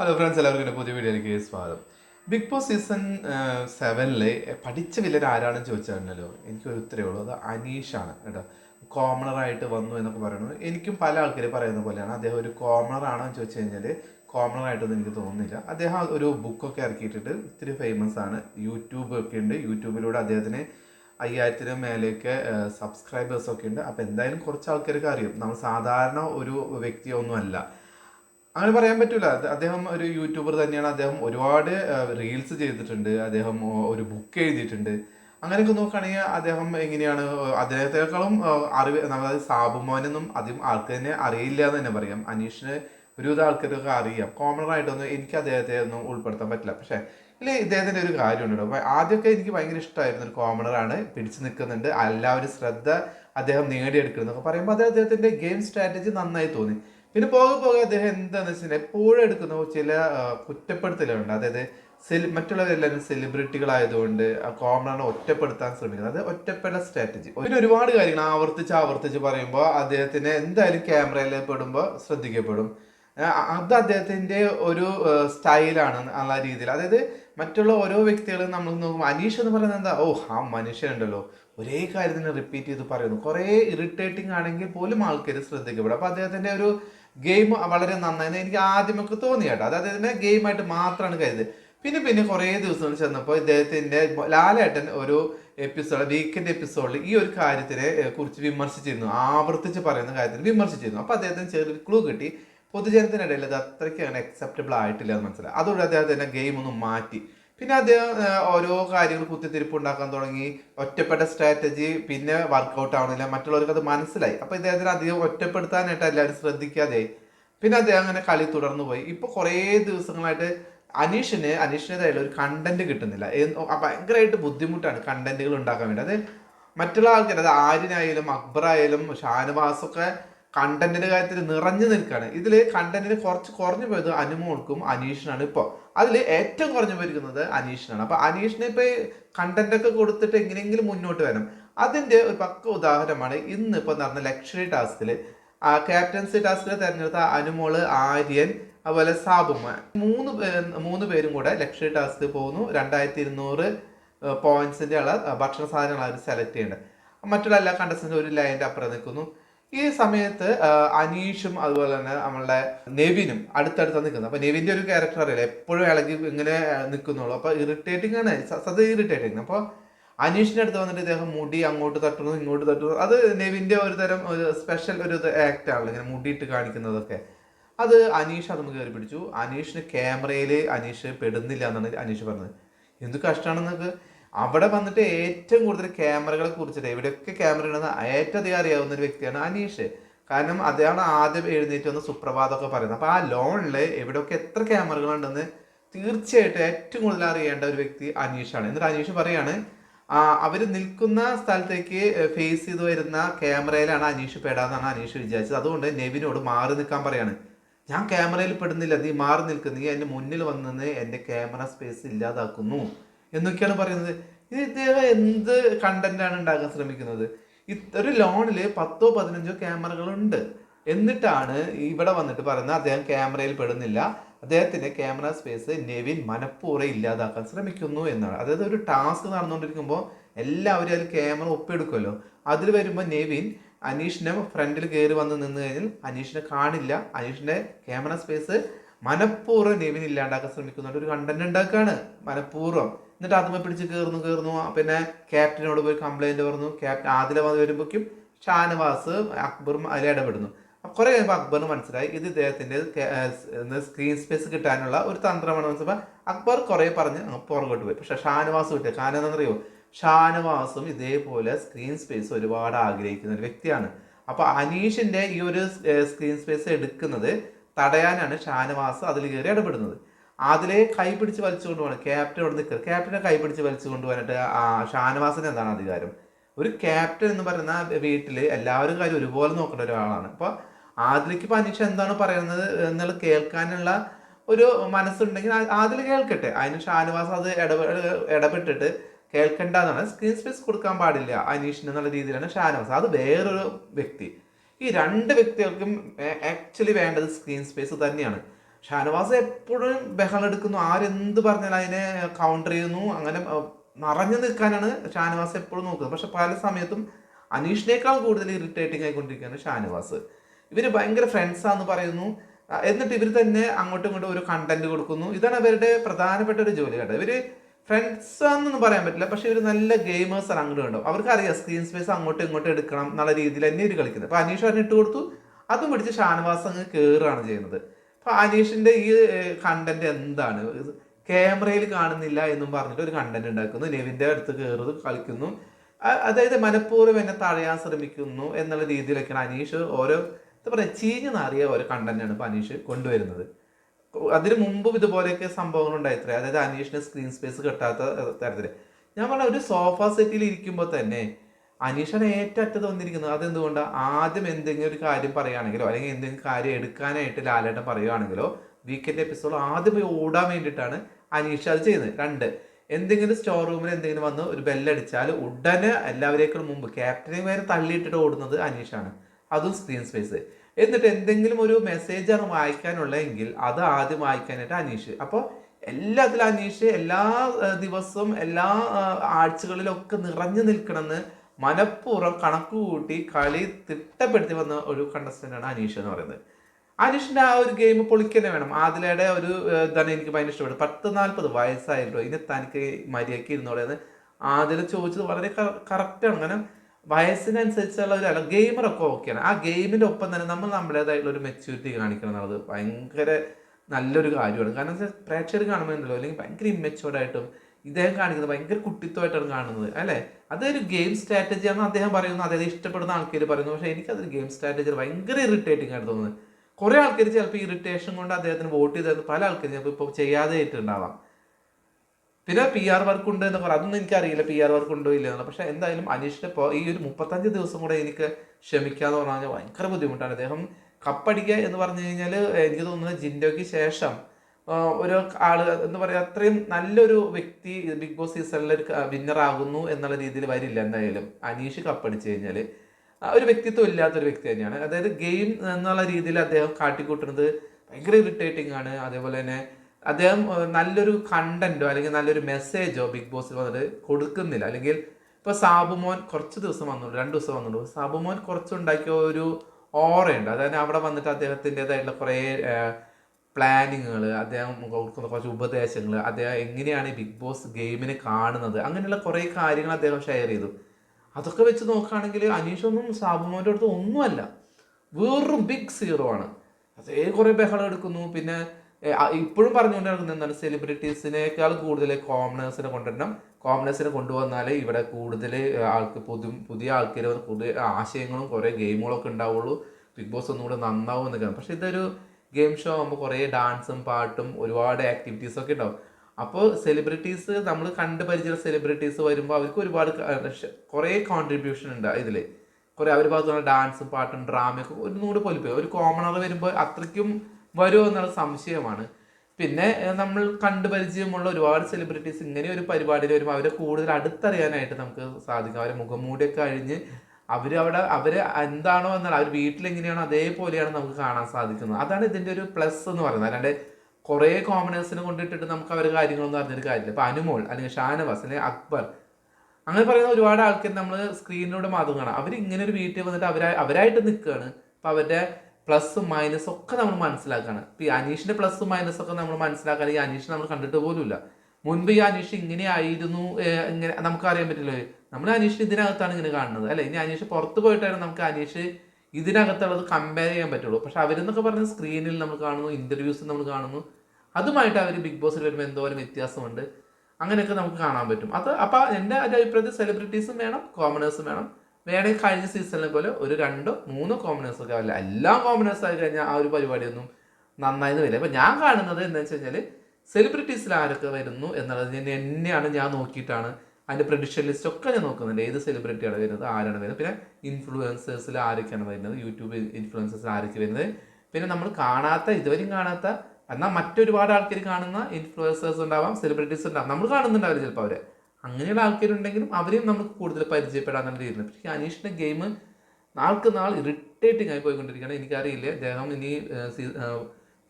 Hello friends എല്ലാവർക്കും എന്റെ പുതിയ വീഡിയോയിലേക്ക് സ്വാഗതം. ബിഗ് ബോസ് സീസൺ സെവനിലെ പഠിച്ച വില്ലൻ ആരാണെന്ന് ചോദിച്ചാണല്ലോ എനിക്കൊരു ഉത്തരവേ ഉള്ളൂ. അത് അനീഷാണ് കേട്ടോ. കോമണറായിട്ട് വന്നു എന്നൊക്കെ പറയുന്നു എനിക്കും പല ആൾക്കാർ പറയുന്ന പോലെയാണ്. അദ്ദേഹം ഒരു കോമണറാണോ എന്ന് ചോദിച്ചു കഴിഞ്ഞാൽ കോമണറായിട്ടൊന്നും എനിക്ക് തോന്നുന്നില്ല. അദ്ദേഹം ഒരു ബുക്കൊക്കെ ഇറക്കിയിട്ടിട്ട് ഇത്തിരി ഫേമസ് ആണ്. യൂട്യൂബ് ഒക്കെ ഉണ്ട്. യൂട്യൂബിലൂടെ അദ്ദേഹത്തിന് അയ്യായിരത്തിന് മേലെയൊക്കെ സബ്സ്ക്രൈബേഴ്സൊക്കെ ഉണ്ട്. അപ്പോൾ എന്തായാലും കുറച്ച് ആൾക്കാർക്ക് അറിയും. നമ്മൾ സാധാരണ ഒരു വ്യക്തിയൊന്നുമല്ല. അങ്ങനെ പറയാൻ പറ്റൂല. അദ്ദേഹം ഒരു യൂട്യൂബർ തന്നെയാണ്. അദ്ദേഹം ഒരുപാട് റീൽസ് ചെയ്തിട്ടുണ്ട്. അദ്ദേഹം ഒരു ബുക്ക് എഴുതിയിട്ടുണ്ട്. അങ്ങനെയൊക്കെ നോക്കുകയാണെങ്കിൽ അദ്ദേഹം എങ്ങനെയാണ് അദ്ദേഹത്തെക്കാളും അറിവ് അതായത് സാബുമോനൊന്നും അധികം ആൾക്ക് തന്നെ അറിയില്ല എന്ന് തന്നെ പറയാം. അനീഷിന് ഒരുവിധ ആൾക്കാരൊക്കെ അറിയാം. കോമൺ ആയിട്ടൊന്നും എനിക്ക് അദ്ദേഹത്തെ ഒന്നും ഉൾപ്പെടുത്താൻ പറ്റില്ല. പക്ഷേ ഇല്ല ഇദ്ദേഹത്തിന്റെ ഒരു കാര്യമുണ്ട് അപ്പോൾ ആദ്യമൊക്കെ എനിക്ക് ഭയങ്കര ഇഷ്ടമായിരുന്നു ഒരു കോമണറാണ് പിടിച്ചു നിൽക്കുന്നുണ്ട്. എല്ലാവരും ശ്രദ്ധ അദ്ദേഹം നേടിയെടുക്കുന്നതൊക്കെ പറയുമ്പോൾ അത് അദ്ദേഹത്തിന്റെ ഗെയിം സ്ട്രാറ്റജി നന്നായി തോന്നി. പിന്നെ പോകെ പോകെ അദ്ദേഹം എന്താണെന്ന് വെച്ചാൽ എപ്പോഴും എടുക്കുന്ന ചില കുറ്റപ്പെടുത്തലുണ്ട് അതായത് സെലി മറ്റുള്ളവരെല്ലാവരും സെലിബ്രിറ്റികളായതുകൊണ്ട് ആ കോമണാണ് ഒറ്റപ്പെടുത്താൻ ശ്രമിക്കുന്നത്. അത് ഒറ്റപ്പെട്ട സ്ട്രാറ്റജി പിന്നെ ഒരുപാട് കാര്യങ്ങൾ ആവർത്തിച്ച് ആവർത്തിച്ച് പറയുമ്പോൾ അദ്ദേഹത്തിന് എന്തായാലും ക്യാമറയിൽ പെടുമ്പോൾ ശ്രദ്ധിക്കപ്പെടും അത് അദ്ദേഹത്തിന്റെ ഒരു സ്റ്റൈലാണ് ആ രീതിയിൽ. അതായത് മറ്റുള്ള ഓരോ വ്യക്തികളും നമ്മൾ നോക്കുമ്പോൾ അനീഷ് എന്ന് പറയുന്നത് എന്താ? ഓ ആ മനുഷ്യനുണ്ടല്ലോ. ഒരേ കാര്യത്തിന് റിപ്പീറ്റ് ചെയ്ത് പറയുന്നു. കുറേ ഇറിറ്റേറ്റിംഗ് ആണെങ്കിൽ പോലും ആൾക്കാർ ശ്രദ്ധിക്കപ്പെടും. അപ്പോൾ അദ്ദേഹത്തിന്റെ ഒരു ഗെയിം വളരെ നന്നായി എനിക്ക് ആദ്യമൊക്കെ തോന്നി കേട്ടോ. അതായത് അദ്ദേഹത്തിന്റെ ഗെയിമായിട്ട് മാത്രമാണ് കരുതിയത്. പിന്നെ പിന്നെ കുറേ ദിവസങ്ങൾ ചെന്നപ്പോൾ ഇദ്ദേഹത്തിന്റെ ലാലേട്ടൻ ഒരു എപ്പിസോഡ് വീക്കെൻഡ് എപ്പിസോഡിൽ ഈ ഒരു കാര്യത്തിനെ കുറിച്ച് വിമർശിച്ചിരുന്നു. ആവർത്തിച്ച് പറയുന്ന കാര്യത്തിന് വിമർശിച്ചിരുന്നു. അപ്പോൾ അദ്ദേഹത്തിന് ചെറിയൊരു ക്ലൂ കിട്ടി. പൊതുജനത്തിനിടയിൽ അത് അത്രയ്ക്ക് അങ്ങനെ അക്സെപ്റ്റബിൾ ആയിട്ടില്ല എന്ന് മനസ്സിലായി. അതോടെ അദ്ദേഹത്തിന്റെ ഗെയിം ഒന്ന് മാറ്റി. പിന്നെ അദ്ദേഹം ഓരോ കാര്യങ്ങൾ കുത്തിത്തിരിപ്പ് ഉണ്ടാക്കാൻ തുടങ്ങി. ഒറ്റപ്പെട്ട സ്ട്രാറ്റജി പിന്നെ വർക്കൗട്ട് ആവണില്ല. മറ്റുള്ളവർക്ക് അത് മനസ്സിലായി. അപ്പൊ ഇദ്ദേഹത്തിന് അധികം ഒറ്റപ്പെടുത്താനായിട്ട് എല്ലാവരും ശ്രദ്ധിക്കാതെ പിന്നെ അദ്ദേഹം അങ്ങനെ കളി തുടർന്നു പോയി. ഇപ്പൊ കുറേ ദിവസങ്ങളായിട്ട് അനീഷിന് അനീഷിന്റെതായുള്ള ഒരു കണ്ടന്റ് കിട്ടുന്നില്ല. ഭയങ്കരമായിട്ട് ബുദ്ധിമുട്ടാണ് കണ്ടന്റുകൾ ഉണ്ടാക്കാൻ വേണ്ടി. അത് മറ്റുള്ള ആൾക്കാർ അത് ആര്യനായാലും അക്ബർ ആയാലും ഷാനവാസൊക്കെ കണ്ടന്റിന്റെ കാര്യത്തിൽ നിറഞ്ഞു നിൽക്കുകയാണ്. ഇതിൽ കണ്ടന്റിന് കുറച്ച് കുറഞ്ഞു പോയത് അനുമോൾക്കും അനീഷിനാണ് ഇപ്പോൾ അതിൽ ഏറ്റവും കുറഞ്ഞു പോയിരിക്കുന്നത് അനീഷിനാണ്. അപ്പോൾ അനീഷിനെ ഇപ്പൊ കണ്ടന്റൊക്കെ കൊടുത്തിട്ട് എങ്ങനെയെങ്കിലും മുന്നോട്ട് വരണം. അതിന്റെ ഒരു പക്ക ഉദാഹരണമാണ് ഇന്ന് ഇപ്പൊ നടന്ന ലക്ഷറി ടാസ്കിൽ ക്യാപ്റ്റൻസി ടാസ്കിൽ തെരഞ്ഞെടുത്ത അനുമോൾ ആര്യൻ അതുപോലെ സാബുമ മൂന്ന് മൂന്ന് പേരും കൂടെ ലക്ഷറി ടാസ്ക് പോകുന്നു. രണ്ടായിരത്തി ഇരുന്നൂറ് പോയിന്റ്സിന്റെ ഉള്ള ഭക്ഷണ സാധനങ്ങൾ അവർ സെലക്ട് ചെയ്യേണ്ടത് മറ്റുള്ള എല്ലാ കണ്ടസ്റ്റൻസും ഒരു ലൈന്റെ അപ്പുറം നിൽക്കുന്നു. ഈ സമയത്ത് അനീഷും അതുപോലെ തന്നെ നമ്മളുടെ നെവിനും അടുത്തടുത്ത് നിൽക്കുന്നത്. അപ്പൊ നെവിന്റെ ഒരു ക്യാരക്ടർ അറിയില്ല? എപ്പോഴും ഇളകി ഇങ്ങനെ നിൽക്കുന്നുള്ളൂ. അപ്പൊ ഇറിറ്റേറ്റിംഗ് ആണ്. സത് ഇറിറ്റേറ്റിംഗ് അപ്പൊ അനീഷിന്റെ അടുത്ത് വന്നിട്ട് ഇദ്ദേഹം മുടി അങ്ങോട്ട് തട്ടുന്നു ഇങ്ങോട്ട് തട്ടുന്നു. അത് നെവിന്റെ ഒരു തരം ഒരു സ്പെഷ്യൽ ഒരു ആക്ട് ആണല്ലോ ഇങ്ങനെ മുടിയിട്ട് കാണിക്കുന്നതൊക്കെ. അത് അനീഷ് അത് നമുക്ക് കയറി പിടിച്ചു. അനീഷിന് ക്യാമറയിൽ അനീഷ് പെടുന്നില്ല എന്നാണ് അനീഷ് പറഞ്ഞത്. എന്ത് കഷ്ടമാണെന്നൊക്കെ അവിടെ വന്നിട്ട് ഏറ്റവും കൂടുതൽ ക്യാമറകളെ കുറിച്ചിട്ട് എവിടെയൊക്കെ ക്യാമറ ഉണ്ടെന്ന് ഏറ്റവും അധികം അറിയാവുന്ന ഒരു വ്യക്തിയാണ് അനീഷ്. കാരണം അതാണ് ആദ്യം എഴുന്നേറ്റ് വന്ന് സുപ്രഭാതമൊക്കെ പറയുന്നത് അപ്പൊ ആ ലോണിൽ എവിടെയൊക്കെ എത്ര ക്യാമറകൾ ഉണ്ടെന്ന് തീർച്ചയായിട്ടും ഏറ്റവും കൂടുതൽ അറിയേണ്ട ഒരു വ്യക്തി അനീഷാണ്. എന്നിട്ട് അനീഷ് പറയാണ് ആ, അവർ നിൽക്കുന്ന സ്ഥലത്തേക്ക് ഫേസ് ചെയ്ത് വരുന്ന ക്യാമറയിലാണ് അനീഷ് പെടാന്നാണ് അനീഷ് വിചാരിച്ചത്. അതുകൊണ്ട് നെവിനോട് മാറി നിൽക്കാൻ പറയാണ്. ഞാൻ ക്യാമറയിൽ പെടുന്നില്ല. നീ മാറി നിൽക്കുന്നു നീ എന്റെ മുന്നിൽ വന്നെന്ന് എന്റെ ക്യാമറ സ്പേസ് ഇല്ലാതാക്കുന്നു. എന്നൊക്കെയാണ് പറയുന്നത്. ഇത് ഇദ്ദേഹം എന്ത് കണ്ടന്റ് ആണ് ഉണ്ടാക്കാൻ ശ്രമിക്കുന്നത്? ഒരു ലോണിൽ പത്തോ പതിനഞ്ചോ ക്യാമറകളുണ്ട്. എന്നിട്ടാണ് ഇവിടെ വന്നിട്ട് പറയുന്നത് അദ്ദേഹം ക്യാമറയിൽ പെടുന്നില്ല. അദ്ദേഹത്തിന്റെ ക്യാമറ സ്പേസ് നെവിൻ മനഃപൂർവം ഇല്ലാതാക്കാൻ ശ്രമിക്കുന്നു എന്നാണ്. അതായത് ഒരു ടാസ്ക് നടന്നുകൊണ്ടിരിക്കുമ്പോൾ എല്ലാവരും അതിൽ ക്യാമറ ഒപ്പിയെടുക്കുമല്ലോ. അതിൽ വരുമ്പോൾ നെവിൻ അനീഷിനെ ഫ്രണ്ടിൽ കയറി വന്ന് നിന്ന് കഴിഞ്ഞാൽ അനീഷിനെ കാണില്ല. അനീഷിന്റെ ക്യാമറ സ്പേസ് മനഃപൂർവം നെവിൻ ഇല്ലാണ്ടാക്കാൻ ശ്രമിക്കുന്നുണ്ട്. ഒരു കണ്ടന്റ് ഉണ്ടാക്കുകയാണ് മനഃപൂർവം. എന്നിട്ട് അതുമ്മ പിടിച്ച് കയറുന്നു കയറുന്നു പിന്നെ ക്യാപ്റ്റനോട് പോയി കംപ്ലൈന്റ് പറഞ്ഞു. ക്യാപ്റ്റൻ ആദില വന്ന് വരുമ്പോഴേക്കും ഷാനവാസ് അക്ബറും അതിൽ ഇടപെടുന്നു. കുറെ കഴിയുമ്പോൾ അക്ബറിന് മനസ്സിലായി ഇത് ഇദ്ദേഹത്തിന്റെ സ്ക്രീൻ സ്പേസ് കിട്ടാനുള്ള ഒരു തന്ത്രമാണ് മനസ്സിലാ അക്ബർ കുറെ പറഞ്ഞ് പുറകോട്ട് പോയി. പക്ഷേ ഷാനവാസ് കിട്ടിയ കാരണം അറിയോ ഷാനവാസും ഇതേപോലെ സ്ക്രീൻ സ്പേസ് ഒരുപാട് ആഗ്രഹിക്കുന്ന ഒരു വ്യക്തിയാണ്. അപ്പോൾ അനീഷിന്റെ ഈ ഒരു സ്ക്രീൻ സ്പേസ് എടുക്കുന്നത് തടയാനാണ് ഷാനവാസ് അതിൽ കയറി ഇടപെടുന്നത്. അതിലെ കൈ പിടിച്ച് വലിച്ചുകൊണ്ട് പോകണം. ക്യാപ്റ്റൻ അവിടെ നിൽക്കുക. ക്യാപ്റ്റനെ കൈ പിടിച്ച് വലിച്ചു കൊണ്ടുപോകാനായിട്ട് ഷാനവാസിന് എന്താണ് അധികാരം? ഒരു ക്യാപ്റ്റൻ എന്ന് പറയുന്ന വീട്ടിൽ എല്ലാവരും കാര്യം ഒരുപോലെ നോക്കേണ്ട ഒരാളാണ്. അപ്പോൾ ആദിലേക്ക് പനീഷ എന്താണ് പറയുന്നത് എന്നുള്ളത് കേൾക്കാനുള്ള ഒരു മനസ്സുണ്ടെങ്കിൽ ആദിൽ കേൾക്കട്ടെ. അതിന് ഷാനുവാസ് അത് ഇടപെ ഇടപെട്ടിട്ട് എന്നാണ് സ്ക്രീൻ സ്പേസ് കൊടുക്കാൻ പാടില്ല അനീഷിന് എന്നുള്ള രീതിയിലാണ് ഷാനവാസ്. അത് വേറൊരു വ്യക്തി. ഈ രണ്ട് വ്യക്തികൾക്കും ആക്ച്വലി വേണ്ടത് സ്ക്രീൻ സ്പേസ് തന്നെയാണ്. ഷാനവാസ് എപ്പോഴും ബഹളം എടുക്കുന്നു. ആരെന്ത് പറഞ്ഞാലും അതിനെ കൗണ്ടർ ചെയ്യുന്നു. അങ്ങനെ നിറഞ്ഞു നിൽക്കാനാണ് ഷാനവാസ് എപ്പോഴും നോക്കുന്നത്. പക്ഷെ പല സമയത്തും അനീഷിനേക്കാൾ കൂടുതൽ ഇറിറ്റേറ്റിംഗ് ആയിക്കൊണ്ടിരിക്കുകയാണ് ഷാനവാസ്. ഇവർ ഭയങ്കര ഫ്രണ്ട്സാന്ന് പറയുന്നു. എന്നിട്ട് ഇവർ തന്നെ അങ്ങോട്ടും ഇങ്ങോട്ടും ഒരു കണ്ടന്റ് കൊടുക്കുന്നു. ഇതാണ് അവരുടെ പ്രധാനപ്പെട്ട ഒരു ജോലി കേട്ടോ. ഇവർ ഫ്രണ്ട്സ് ആണെന്നൊന്നും പറയാൻ പറ്റില്ല. പക്ഷെ ഇവർ നല്ല ഗെയിമേഴ്സ് ആണ് അങ്ങോട്ട് ഉണ്ടാവും അവർക്ക് അറിയാം സ്ക്രീൻ സ്പേസ് അങ്ങോട്ടും ഇങ്ങോട്ടും എടുക്കണം എന്നുള്ള രീതിയിൽ തന്നെ ഇവർ കളിക്കുന്നത്. അപ്പൊ അനീഷ് പറഞ്ഞിട്ട് കൊടുത്തു. അതും പിടിച്ച് ഷാനവാസ് അങ്ങ് കയറുകയാണ് ചെയ്യുന്നത്. അപ്പൊ അനീഷിന്റെ ഈ കണ്ടന്റ് എന്താണ്? ക്യാമറയിൽ കാണുന്നില്ല എന്നും പറഞ്ഞിട്ട് ഒരു കണ്ടന്റ് ഉണ്ടാക്കുന്നു. നെവിന്റെ അടുത്ത് കയറുന്നു കളിക്കുന്നു. അതായത് മനഃപൂർവം എന്നെ തടയാൻ ശ്രമിക്കുന്നു എന്നുള്ള രീതിയിലൊക്കെയാണ് അനീഷ് ഓരോ എന്താ പറയുക ചീഞ്ഞ് നാറിയ ഓരോ കണ്ടന്റാണ് ഇപ്പൊ അനീഷ് കൊണ്ടുവരുന്നത്. അതിനു മുമ്പും ഇതുപോലെയൊക്കെ സംഭവങ്ങൾ ഉണ്ടായിത്രേ അതായത് അനീഷിന് സ്ക്രീൻ സ്പേസ് കിട്ടാത്ത തരത്തിൽ ഞാൻ പറഞ്ഞ ഒരു സോഫ സെറ്റിൽ ഇരിക്കുമ്പോൾ തന്നെ ഏറ്റവും അറ്റത്ത് വന്നിരിക്കുന്നത്. അതെന്തുകൊണ്ട്? ആദ്യം എന്തെങ്കിലും ഒരു കാര്യം പറയുകയാണെങ്കിലോ അല്ലെങ്കിൽ എന്തെങ്കിലും കാര്യം എടുക്കാനായിട്ട് ലാലേട്ടൻ പറയുകയാണെങ്കിലോ വീക്കെൻഡ് എപ്പിസോഡ് ആദ്യം പോയി ഓടാൻ വേണ്ടിയിട്ടാണ് അനീഷ അത് ചെയ്യുന്നത്. രണ്ട് എന്തെങ്കിലും സ്റ്റോർ റൂമിൽ എന്തെങ്കിലും വന്ന് ഒരു ബെല്ലടിച്ചാൽ ഉടനെ എല്ലാവരേക്കാളും മുമ്പ് ക്യാപ്റ്റനെ വരെ തള്ളിയിട്ടിട്ട് ഓടുന്നത് അനീഷാണ്. അതും സ്ക്രീൻ സ്പേസ് എന്നിട്ട് എന്തെങ്കിലും ഒരു മെസ്സേജാണ് വായിക്കാനുള്ളതെങ്കിൽ അത് ആദ്യം വായിക്കാനായിട്ട് അനീഷ്. അപ്പോൾ എല്ലാത്തിലും അനീഷ് എല്ലാ ദിവസവും എല്ലാ ആഴ്ചകളിലൊക്കെ നിറഞ്ഞു നിൽക്കണമെന്ന് മനഃപൂർവം കണക്ക് കൂട്ടി കളി തിട്ടപ്പെടുത്തി വന്ന ഒരു കണ്ടസ്റ്റന്റാണ് അനീഷ് എന്ന് പറയുന്നത്. അനീഷിന്റെ ആ ഒരു ഗെയിം പൊളിക്കന്നെ വേണം. ആദിലയുടെ ഒരു ഇതാണ് എനിക്ക് ഭയങ്കര ഇഷ്ടപ്പെട്ടു പത്ത് നാൽപ്പത് വയസ്സായിട്ടോ ഇനി തനിക്ക് മര്യാദയ്ക്ക് ഇരുന്നു പറയുന്നത് ആദില ചോദിച്ചത് വളരെ കറക്റ്റാണ് കാരണം വയസ്സിനനുസരിച്ചുള്ള ഒരു അല്ല ഗെയിമറൊക്കെ ഓക്കെയാണ് ആ ഗെയിമിന്റെ ഒപ്പം തന്നെ നമ്മൾ നമ്മുടേതായിട്ടുള്ള ഒരു മെച്യൂരിറ്റി കാണിക്കണം എന്നുള്ളത് ഭയങ്കര നല്ലൊരു കാര്യമാണ്. കാരണം വെച്ചാൽ പ്രേക്ഷകർ കാണുമ്പോഴല്ലോ അല്ലെങ്കിൽ ഭയങ്കര ഇമ്മച്ചോർഡായിട്ടും ഇദ്ദേഹം കാണിക്കുന്നത് ഭയങ്കര കുട്ടിത്വമായിട്ടാണ് കാണുന്നത് അല്ലേ? അതൊരു ഗെയിം സ്ട്രാറ്റജി ആണെന്ന് അദ്ദേഹം പറയുന്നു. അദ്ദേഹം ഇഷ്ടപ്പെടുന്ന ആൾക്കാർ പറയുന്നു. പക്ഷേ എനിക്കതൊരു ഗെയിം സ്ട്രാറ്റജി ഭയങ്കര ഇറിറ്റേറ്റിംഗ് ആയിട്ട് തോന്നുന്നത് കുറെ ആൾക്കാർ ചിലപ്പോൾ ഇറിറ്റേഷൻ കൊണ്ട് അദ്ദേഹത്തിന് വോട്ട് ചെയ്തത് പല ആൾക്കാരും ചിലപ്പോൾ ഇപ്പോൾ ചെയ്യാതെ ആയിട്ടുണ്ടാവാം. പിന്നെ പി ആർ വർക്ക് ഉണ്ട് എന്ന് പറയാം അതൊന്നും എനിക്കറിയില്ല. പി ആർ വർക്ക് ഉണ്ടോ ഇല്ല പക്ഷേ എന്തായാലും അനീഷ് ഇപ്പോൾ ഈ ഒരു മുപ്പത്തഞ്ച് ദിവസം കൂടെ എനിക്ക് ക്ഷമിക്കാന്ന് പറഞ്ഞു കഴിഞ്ഞാൽ ഭയങ്കര ബുദ്ധിമുട്ടാണ്. അദ്ദേഹം കപ്പടിക്കുക എന്ന് പറഞ്ഞു കഴിഞ്ഞാൽ എനിക്ക് തോന്നുന്നത് ജിൻഡോയ്ക്ക് ശേഷം ഒരു ആൾ എന്ന് പറയാ അത്രയും നല്ലൊരു വ്യക്തി ബിഗ് ബോസ് സീസണിൽ വിന്നർ ആകുന്നു എന്നുള്ള രീതിയിൽ വരില്ല എന്തായാലും. അനീഷ് കപ്പടിച്ചു കഴിഞ്ഞാൽ ഒരു വ്യക്തിത്വം ഇല്ലാത്തൊരു വ്യക്തി തന്നെയാണ്. അതായത് ഗെയിം എന്നുള്ള രീതിയിൽ അദ്ദേഹം കാട്ടിക്കൂട്ടുന്നത് ഭയങ്കര ഇറിറ്റേറ്റിംഗ് ആണ്. അതേപോലെ തന്നെ അദ്ദേഹം നല്ലൊരു കണ്ടന്റോ അല്ലെങ്കിൽ നല്ലൊരു മെസ്സേജോ ബിഗ് ബോസിൽ വന്നിട്ട് കൊടുക്കുന്നില്ല. അല്ലെങ്കിൽ ഇപ്പൊ സാബുമോൻ കുറച്ച് ദിവസം വന്നുള്ളൂ രണ്ട് ദിവസം വന്നുള്ളൂ. സാബുമോൻ കുറച്ചുണ്ടാക്കിയ ഒരു ഓറയുണ്ട് അതായത് അവിടെ വന്നിട്ട് അദ്ദേഹത്തിന്റെതായിട്ടുള്ള കുറേ പ്ലാനിങ്ങുകൾ അദ്ദേഹം കൊടുക്കുന്ന കുറച്ച് ഉപദേശങ്ങൾ അദ്ദേഹം എങ്ങനെയാണ് ബിഗ് ബോസ് ഗെയിമിനെ കാണുന്നത് അങ്ങനെയുള്ള കുറേ കാര്യങ്ങൾ അദ്ദേഹം ഷെയർ ചെയ്തു. അതൊക്കെ വെച്ച് നോക്കുകയാണെങ്കിൽ അനീഷൊന്നും സാബുമോന്റെ അടുത്ത് ഒന്നുമല്ല. വെറും ബിഗ് സീറോ ആണ്. അതേ കുറേ ബഹളം എടുക്കുന്നു. പിന്നെ ഇപ്പോഴും പറഞ്ഞുകൊണ്ട് നടക്കുന്നത് എന്താണ്? സെലിബ്രിറ്റീസിനേക്കാൾ കൂടുതൽ കോമണേഴ്സിനെ കൊണ്ടുവരണം. കോമണേഴ്സിനെ കൊണ്ടുവന്നാൽ ഇവിടെ കൂടുതൽ ആൾക്ക് പുതു പുതിയ ആൾക്കാർ പുതിയ ആശയങ്ങളും കുറേ ഗെയിമുകളൊക്കെ ഉണ്ടാവുള്ളൂ. ബിഗ് ബോസ് ഒന്നും കൂടെ നന്നാവും എന്നൊക്കെയാണ്. പക്ഷേ ഇതൊരു ഗെയിം ഷോ ആകുമ്പോൾ കുറേ ഡാൻസും പാട്ടും ഒരുപാട് ആക്ടിവിറ്റീസ് ഒക്കെ ഉണ്ടാവും. അപ്പോൾ സെലിബ്രിറ്റീസ് നമ്മൾ കണ്ട് പരിചയ സെലിബ്രിറ്റീസ് വരുമ്പോൾ അവർക്ക് ഒരുപാട് കുറേ കോൺട്രിബ്യൂഷൻ ഉണ്ട് ഇതിൽ കുറേ അവർ ഭാഗത്തുള്ള ഡാൻസും പാട്ടും ഡ്രാമയൊക്കെ ഒരു കൂടി പോലിപ്പോയി. ഒരു കോമണർ വരുമ്പോൾ അത്രയ്ക്കും വരുമോ എന്നുള്ള സംശയമാണ്. പിന്നെ നമ്മൾ കണ്ട് പരിചയമുള്ള ഒരുപാട് സെലിബ്രിറ്റീസ് ഇങ്ങനെ ഒരു പരിപാടിയിൽ വരുമ്പോൾ അവരെ കൂടുതൽ അടുത്തറിയാനായിട്ട് നമുക്ക് സാധിക്കും. അവരെ മുഖംമൂടിയൊക്കെ കഴിഞ്ഞ് അവർ അവിടെ അവർ എന്താണോ എന്നാൽ അവർ വീട്ടിൽ എങ്ങനെയാണോ അതേപോലെയാണ് നമുക്ക് കാണാൻ സാധിക്കുന്നത്. അതാണ് ഇതിന്റെ ഒരു പ്ലസ് എന്ന് പറയുന്നത്. അല്ലാണ്ട് കുറേ കോമണേഴ്സിനെ കൊണ്ടിട്ടിട്ട് നമുക്ക് അവർ കാര്യങ്ങളൊന്നും അറിഞ്ഞൊരു കാര്യമില്ല. ഇപ്പം അനുമോൾ അല്ലെങ്കിൽ ഷാനവാസ് അല്ലെങ്കിൽ അക്ബർ അങ്ങനെ പറയുന്ന ഒരുപാട് ആൾക്കാർ നമ്മൾ സ്ക്രീനിലൂടെ മാത്രം കാണാം. അവർ ഇങ്ങനെ ഒരു വീട്ടിൽ വന്നിട്ട് അവരായി അവരായിട്ട് നിൽക്കുകയാണ്. അപ്പം അവരുടെ പ്ലസും മൈനസും ഒക്കെ നമ്മൾ മനസ്സിലാക്കുകയാണ്. ഇപ്പം ഈ അനീഷിന്റെ പ്ലസും മൈനസും ഒക്കെ നമ്മൾ മനസ്സിലാക്കാൻ ഈ അനീഷ് നമ്മൾ കണ്ടിട്ട് പോലുമില്ല. മുൻപ് ഈ അനീഷ് ഇങ്ങനെ ആയിരുന്നു ഇങ്ങനെ നമുക്ക് അറിയാൻ പറ്റില്ല. നമ്മൾ അനീഷ് ഇതിനകത്താണ് ഇങ്ങനെ കാണുന്നത്. അല്ലെ? ഇനി അനീഷ് പുറത്ത് പോയിട്ടാണ് നമുക്ക് അനീഷ് ഇതിനകത്തുള്ളത് കമ്പയർ ചെയ്യാൻ പറ്റുള്ളൂ. പക്ഷെ അവരെന്നൊക്കെ പറഞ്ഞ സ്ക്രീനിൽ നമ്മൾ കാണുന്നു ഇന്റർവ്യൂസ് നമ്മൾ കാണുന്നു. അതുമായിട്ട് അവർ ബിഗ് ബോസിൽ വരുമ്പോൾ എന്തോരം വ്യത്യാസമുണ്ട്. അങ്ങനെയൊക്കെ നമുക്ക് കാണാൻ പറ്റും. അത് അപ്പൊ എന്റെ ഒരു അഭിപ്രായത്തിൽ സെലിബ്രിറ്റീസും വേണം കോമണേഴ്സും വേണം. വേണമെങ്കിൽ കഴിഞ്ഞ സീസണിലെ പോലെ ഒരു രണ്ടോ മൂന്നോ കോമണേഴ്സ് ഒക്കെ അല്ല എല്ലാം കോമണേഴ്സ് ആയി കഴിഞ്ഞാൽ ആ ഒരു പരിപാടിയൊന്നും നന്നായി വരില്ല. അപ്പൊ ഞാൻ കാണുന്നത് എന്താണെന്ന് വെച്ച് കഴിഞ്ഞാൽ സെലിബ്രിറ്റീസിൽ ആരൊക്കെ വരുന്നു എന്നുള്ളത് എന്നെയാണ് ഞാൻ നോക്കിയിട്ടാണ് അതിന്റെ പ്രഡിക്ഷൻ ലിസ്റ്റ് ഒക്കെ ഞാൻ നോക്കുന്നുണ്ട്. ഏത് സെലിബ്രിറ്റിയാണ് വരുന്നത്? ആരാണ് വരുന്നത്? പിന്നെ ഇൻഫ്ലുവൻസേഴ്സിൽ ആരൊക്കെയാണ് വരുന്നത്? യൂട്യൂബ് ഇൻഫ്ലുവൻസേഴ്സിൽ ആരൊക്കെ വരുന്നത്? പിന്നെ നമ്മൾ കാണാത്ത ഇതുവരെയും കാണാത്ത എന്നാൽ മറ്റൊരുപാട് ആൾക്കാർ കാണുന്ന ഇൻഫ്ലുവൻസേഴ്സ് ഉണ്ടാവാം സെലിബ്രിറ്റീസ് ഉണ്ടാവാം. നമ്മൾ കാണുന്നുണ്ടാവില്ല ചിലപ്പോൾ അവരെ. അങ്ങനെയുള്ള ആൾക്കാരുണ്ടെങ്കിലും അവരെയും നമുക്ക് കൂടുതൽ പരിചയപ്പെടാൻ രീതിയിൽ പക്ഷേ ഈ അനീഷിന്റെ ഗെയിം നാൾക്ക് നാൾ ഇറിറ്റേറ്റിംഗ് ആയി പോയിക്കൊണ്ടിരിക്കുകയാണ്. എനിക്കറിയില്ല. അദ്ദേഹം ഇനി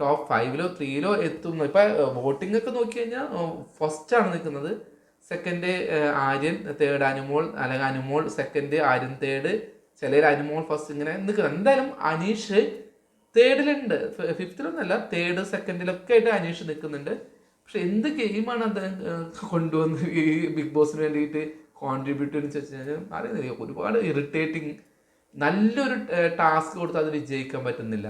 ടോപ്പ് ഫൈവിലോ ത്രീയിലോ എത്തുന്നു ഇപ്പം വോട്ടിംഗ് ഒക്കെ നോക്കി കഴിഞ്ഞാൽ ഫസ്റ്റാണ് നിൽക്കുന്നത്. സെക്കൻഡ് ആര്യൻ തേർഡ് അനുമോൾ അല്ലെങ്കിൽ അനുമോൾ സെക്കൻഡ് ആര്യൻ തേർഡ് ചിലർ അനുമോൾ ഫസ്റ്റ് ഇങ്ങനെ നിൽക്കുന്നത് എന്തായാലും അനീഷ് തേർഡിലുണ്ട് ഫിഫ്തിലൊന്നല്ല തേർഡ് സെക്കൻഡിലൊക്കെ ആയിട്ട് അനീഷ് നിൽക്കുന്നുണ്ട്. പക്ഷെ എന്ത് ഗെയിമാണ് ഏഹ്, കൊണ്ടുവന്ന് ഈ ബിഗ് ബോസിന് വേണ്ടിയിട്ട് കോൺട്രിബ്യൂട്ട് എന്ന് വെച്ച് കഴിഞ്ഞാൽ അറിയുന്നില്ല. ഒരുപാട് ഇറിറ്റേറ്റിംഗ് നല്ലൊരു ടാസ്ക് കൊടുത്ത് അത് വിജയിക്കാൻ പറ്റുന്നില്ല.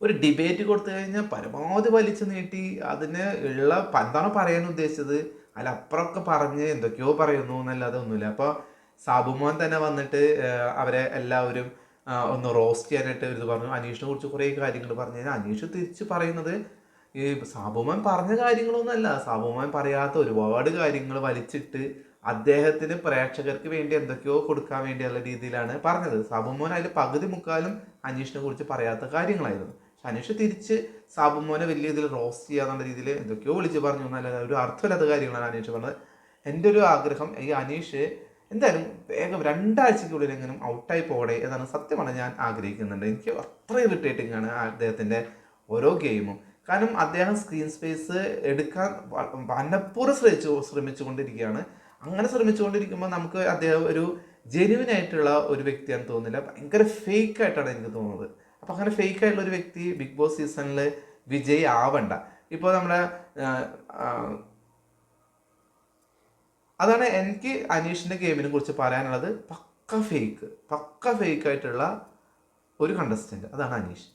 ഒരു ഡിബേറ്റ് കൊടുത്തു കഴിഞ്ഞാൽ പരമാവധി വലിച്ചു നീട്ടി അതിന് ഉള്ള എന്താണോ പറയാൻ ഉദ്ദേശിച്ചത്. അതിൽ അപ്പുറമൊക്കെ പറഞ്ഞ് എന്തൊക്കെയോ പറയുന്നു എന്നല്ലാതെ ഒന്നുമില്ല. അപ്പോൾ സാബുമോൻ തന്നെ വന്നിട്ട് അവരെ എല്ലാവരും ഒന്ന് റോസ്റ്റ് ചെയ്യാനായിട്ട് ഇത് പറഞ്ഞു. അനീഷിനെ കുറിച്ച് കുറേ കാര്യങ്ങൾ പറഞ്ഞു. കഴിഞ്ഞാൽ അനീഷ് തിരിച്ച് പറയുന്നത് ഈ സാബുമാൻ പറഞ്ഞ കാര്യങ്ങളൊന്നുമല്ല. സാബുമാൻ പറയാത്ത ഒരുപാട് കാര്യങ്ങൾ വലിച്ചിട്ട് അദ്ദേഹത്തിന് പ്രേക്ഷകർക്ക് വേണ്ടി എന്തൊക്കെയോ കൊടുക്കാൻ വേണ്ടിയുള്ള രീതിയിലാണ് പറഞ്ഞത്. സാബുമോൻ അതിൽ പകുതി മുക്കാലും അനീഷിനെ കുറിച്ച് പറയാത്ത കാര്യങ്ങളായിരുന്നു. അനീഷ് തിരിച്ച് സാബുമോനെ വലിയ രീതിയിൽ റോസ്റ്റ് ചെയ്യാന്നുള്ള രീതിയിൽ എന്തൊക്കെയോ വിളിച്ച് പറഞ്ഞു. എന്നല്ല ഒരു അർത്ഥമില്ലാത്ത കാര്യങ്ങളാണ് അനീഷ് പറഞ്ഞത്. എന്റെ ഒരു ആഗ്രഹം ഈ അനീഷ് എന്തായാലും വേഗം രണ്ടാഴ്ചക്കുള്ളിൽ എങ്ങനെ ഔട്ടായി പോകട്ടെ എന്നാണ് സത്യമാണ് ഞാൻ ആഗ്രഹിക്കുന്നുണ്ട്. എനിക്ക് അത്ര ഇറിറ്റേറ്റിംഗ് ആണ് അദ്ദേഹത്തിന്റെ ഓരോ ഗെയിമും. കാരണം അദ്ദേഹം സ്ക്രീൻ സ്പേസ് എടുക്കാൻ മനഃപൂർവം ശ്രമിച്ചു ശ്രമിച്ചുകൊണ്ടിരിക്കുകയാണ്. അങ്ങനെ ശ്രമിച്ചുകൊണ്ടിരിക്കുമ്പോൾ നമുക്ക് അദ്ദേഹം ഒരു ജെനുവിൻ ആയിട്ടുള്ള ഒരു വ്യക്തിയാണെന്ന് തോന്നുന്നില്ല. ഭയങ്കര ഫേക്ക് ആയിട്ടാണ് എനിക്ക് തോന്നുന്നത്. അപ്പം അങ്ങനെ ഫേക്ക് ആയിട്ടുള്ള ഒരു വ്യക്തി ബിഗ് ബോസ് സീസണിൽ വിജയ് ആവണ്ട. ഇപ്പോൾ നമ്മുടെ അതാണ് എനിക്ക് അനീഷിന്റെ ഗെയിമിനെ കുറിച്ച് പറയാനുള്ളത്. പക്ക ഫേക്ക് പക്ക ഫേക്ക് ആയിട്ടുള്ള ഒരു കണ്ടസ്റ്റന്റ് അതാണ് അനീഷ്.